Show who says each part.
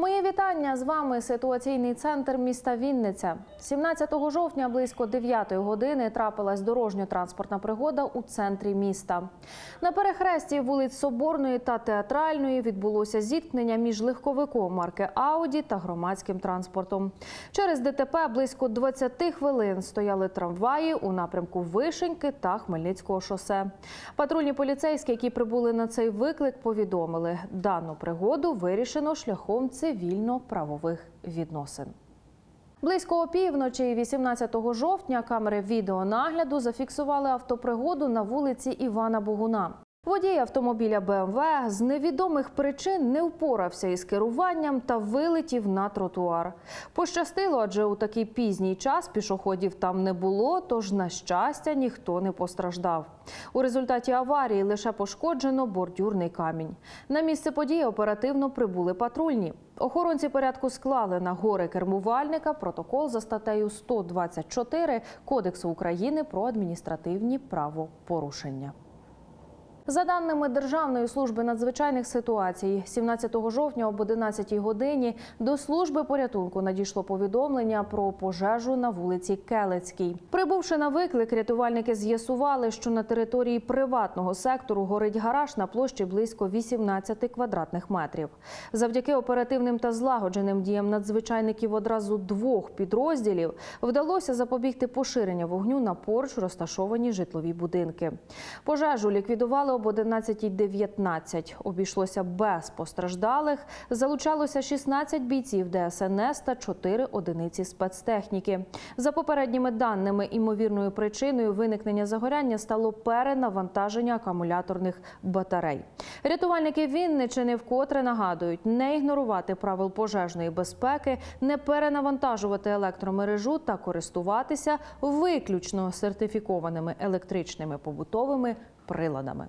Speaker 1: Моє вітання з вами. Ситуаційний центр міста Вінниця. 17 жовтня близько 9 години трапилась дорожньо-транспортна пригода у центрі міста. На перехресті вулиць Соборної та Театральної відбулося зіткнення між легковиком марки Ауді та громадським транспортом. Через ДТП близько 20 хвилин стояли трамваї у напрямку Вишеньки та Хмельницького шосе. Патрульні поліцейські, які прибули на цей виклик, повідомили, дану пригоду вирішено шляхом цивільно-правових відносин. Близько опівночі 18 жовтня камери відеонагляду зафіксували автопригоду на вулиці Івана Богуна. Водій автомобіля БМВ з невідомих причин не впорався із керуванням та вилетів на тротуар. Пощастило, адже у такий пізній час пішоходів там не було, тож, на щастя, ніхто не постраждав. У результаті аварії лише пошкоджено бордюрний камінь. На місце події оперативно прибули патрульні. Охоронці порядку склали на гори кермувальника протокол за статтею 124 Кодексу України про адміністративні правопорушення. За даними Державної служби надзвичайних ситуацій, 17 жовтня об 11 годині до служби порятунку надійшло повідомлення про пожежу на вулиці Келецькій. Прибувши на виклик, рятувальники з'ясували, що на території приватного сектору горить гараж на площі близько 18 квадратних метрів. Завдяки оперативним та злагодженим діям надзвичайників одразу двох підрозділів вдалося запобігти поширення вогню на поруч розташовані житлові будинки. Пожежу ліквідували об 11.19. Обійшлося без постраждалих. Залучалося 16 бійців ДСНС та 4 одиниці спецтехніки. За попередніми даними, імовірною причиною виникнення загоряння стало перенавантаження акумуляторних батарей. Рятувальники Вінничини вкотре нагадують не ігнорувати правил пожежної безпеки, не перенавантажувати електромережу та користуватися виключно сертифікованими електричними побутовими приладами.